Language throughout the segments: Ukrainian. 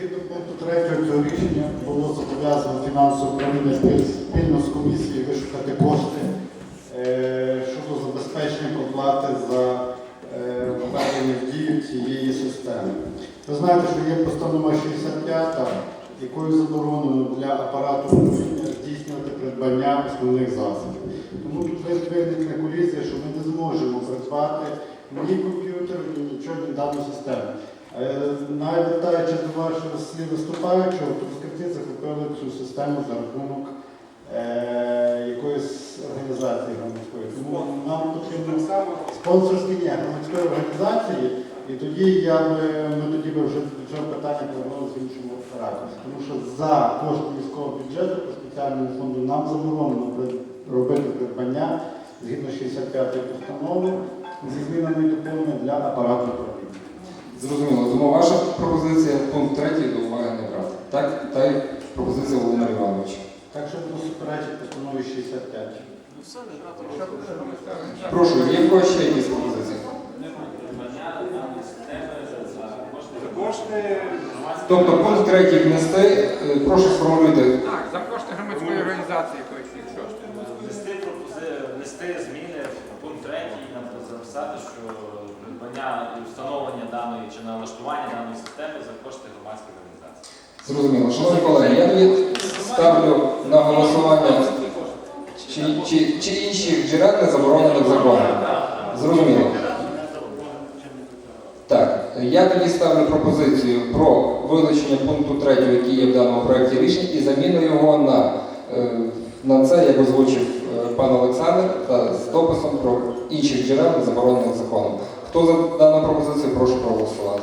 Згідно пункту 3 цього рішення було зобов'язано фінансове управління спільно з комісією вишукати кошти е, щодо забезпечення проплати за е, введення в дію цієї системи. Ви знаєте, що є постанова 65, якою заборонено для апарату управління здійснювати придбання основних засобів. Тому тут виникне колізія, що ми не зможемо придбати ні комп'ютер, ні нічого, ні дану систему. Е, Навіть вертаючи до вашого слів виступаючого, то скрипти захопили цю систему за рахунок е, якоїсь організації громадської. Тому нам потрібно спонсорські ні, громадської організації, і тоді я би, ми тоді би вже цього питання повернулися в іншому ракурсі. Тому що за кошти міського бюджету по спеціальному фонду нам заборонено робити придбання згідно 65-ї постанови зі змінами і доповненнями для апарату. Зрозуміло. Тому ваша пропозиція пункт третій до уваги не брати. Так, та й пропозиція Володимира Івановича. Так що воно суперечить постанові 65. Прошу, є в когось ще якісь пропозиції? Кошти Тобто пункт третій внести, е, прошу сформулюйте. Так, за кошти громадської організації якоїсь, якщо. Внести зміни в пункт 3 і нам записати, що придбання і встановлення даної чи налаштування даної системи за кошти громадських організацій. Зрозуміло. Шановні колеги, я тоді ставлю на голосування чи, чи, чи інших джерел не заборонених законом. Зрозуміло. Так, я тоді ставлю пропозицію про вилучення пункту 3, який є в даному проєкті рішень, і заміну його на, е, на це, як озвучив пан Олександр, та з дописом про інших джерел не заборонених законом. Хто за дану пропозицію, прошу проголосувати.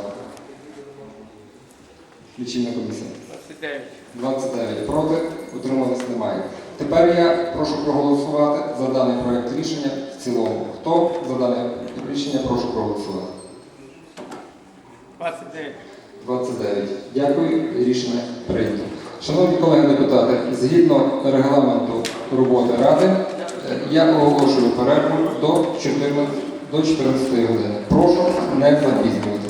Лічильна комісія. 29. 29 проти, утримались немає. Тепер я прошу проголосувати за даний проект рішення в цілому. Хто за дане рішення, прошу проголосувати. 29. 29. Дякую, рішення прийнято. Шановні колеги депутати, згідно регламенту роботи Ради, я оголошую перерву до 14, до 14 години. Прошу не запізнюватися.